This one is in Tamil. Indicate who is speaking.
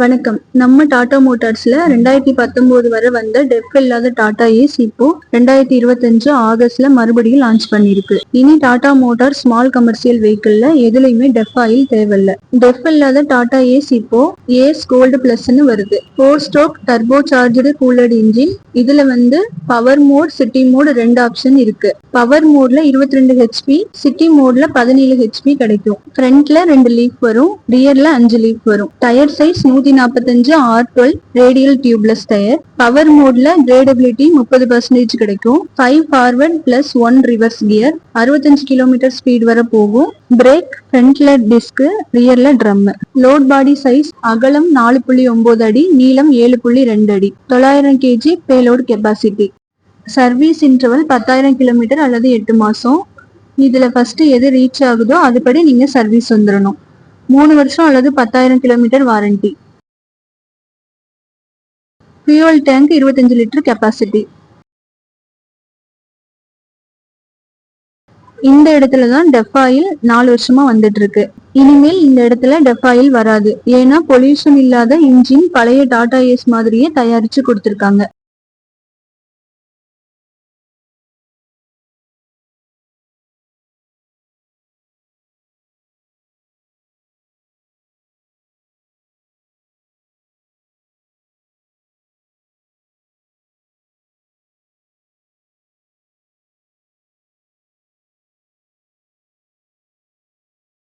Speaker 1: வணக்கம். நம்ம டாடா மோட்டார்ஸ்ல ரெண்டாயிரத்தி பத்தொன்பது வரை வந்த டெஃப் இல்லாத டாடா ஏஸ் இப்போ ரெண்டாயிரத்தி இருபத்தஞ்சு ஆகஸ்ட்ல மறுபடியும் லான்ச் பண்ணிருக்கு. இனி டாடா மோட்டார் ஸ்மால் கமர்ஷியல் வெஹிக்கிள்ல எதுலயுமே டெஃப் ஆயில் தேவையில்ல. டெஃப் இல்லாத டாடா ஏஸ் இப்போ ஏஸ் கோல்டு பிளஸ்ன்னு வருது. Four stroke turbo charge cooled engine இதுல வந்து பவர் மோட் சிட்டி மோட் ரெண்டு ஆப்ஷன் இருக்கு. பவர் மோட்ல இருபத்தி ரெண்டு ஹெச்பி சிட்டி மோட்ல பதினேழு ஹெச்பி கிடைக்கும். ஃப்ரண்ட்ல ரெண்டு லீஃப் வரும் ரியர்ல அஞ்சு லீஃப் வரும். டயர் சைஸ் நூத்தி நாற்பத்தஞ்சு R twelve radial tubeless tyre power மோட்ல கிரேடபிலிட்டி முப்பது பர்சன்டேஜ் கிடைக்கும். Five forward plus one reverse gear அறுபத்தஞ்சு கிலோமீட்டர் ஸ்பீட் வரை போகும். பிரேக் ஃப்ரண்ட்ல டிஸ்க் ரியர்ல ட்ரம் லோட் பாடி சைஸ் அகலம் நாலு புள்ளி ஒன்பது அடி நீளம் ஏழு புள்ளி ரெண்டு அடி. தொள்ளாயிரம் KG payload capacity service interval பத்தாயிரம் கிலோமீட்டர் அல்லது எட்டு மாசம். இதுல ஃபர்ஸ்ட் எது ரீச் ஆகுதோ அதுபடி நீங்க சர்வீஸ் வந்துடணும் மூணு வருஷம் அல்லது பத்தாயிரம் கிலோமீட்டர் வாரண்டி ஃபியூவல் டேங்க் இருபத்தஞ்சு லிட்டர் கெப்பாசிட்டி இந்த இடத்துல தான் டெஃப் ஆயில் நாலு வருஷமா வந்துட்டு இருக்கு இனிமேல் இந்த இடத்துல டெஃப் ஆயில் வராது. ஏன்னா பொல்யூஷன் இல்லாத இன்ஜின் பழைய டாடா ஏஸ் மாதிரியே தயாரிச்சு கொடுத்துருக்காங்க.